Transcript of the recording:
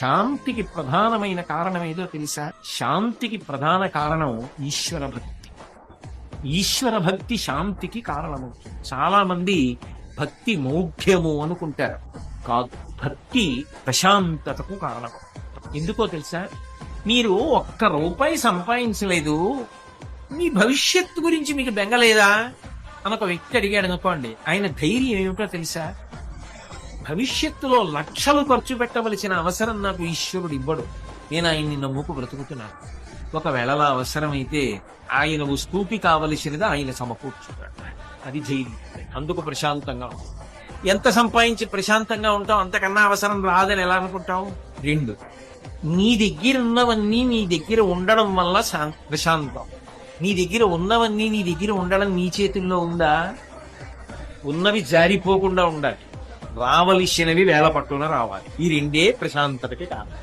శాంతికి ప్రధానమైన కారణం ఏదో తెలుసా? శాంతికి ప్రధాన కారణం ఈశ్వర భక్తి. ఈశ్వర భక్తి శాంతికి కారణమవుతుంది. చాలా మంది భక్తి మౌఢ్యము అనుకుంటారు. కాదు భక్తి ప్రశాంతతకు కారణం. ఎందుకో తెలుసా? మీరు ఒక్క రూపాయి సంపాదించలేదు. మీ భవిష్యత్తు గురించి మీకు బెంగలేదా? అని ఒక వ్యక్తి అడిగాడు అనుకోండి. ఆయన ధైర్యం ఏమిటో తెలుసా? భవిష్యత్తులో లక్షలు ఖర్చు పెట్టవలసిన అవసరం నాకు ఈశ్వరుడు ఇవ్వడు. నేను ఆయన్ని నమ్ముకు బ్రతుకుతున్నాను ఒకవేళ అవసరమైతే ఆయన వస్తువుకి కావలసినది ఆయన సమకూర్చుతాడు. అది జైలు. అందుకు ప్రశాంతంగా ఎంత సంపాదించి ప్రశాంతంగా ఉంటాం అంతకన్నా అవసరం రాదని ఎలా అనుకుంటాం రెండు. నీ దగ్గర ఉన్నవన్నీ నీ దగ్గర ఉండడం వల్ల ప్రశాంతం. నీ దగ్గర ఉన్నవన్నీ నీ దగ్గర ఉండడం నీ చేతుల్లో ఉందా? ఉన్నవి జారిపోకుండా ఉండాలి. రావలసినవి వేల పట్టున రావాలి. ఈ రెండే ప్రశాంతతకి కారణం.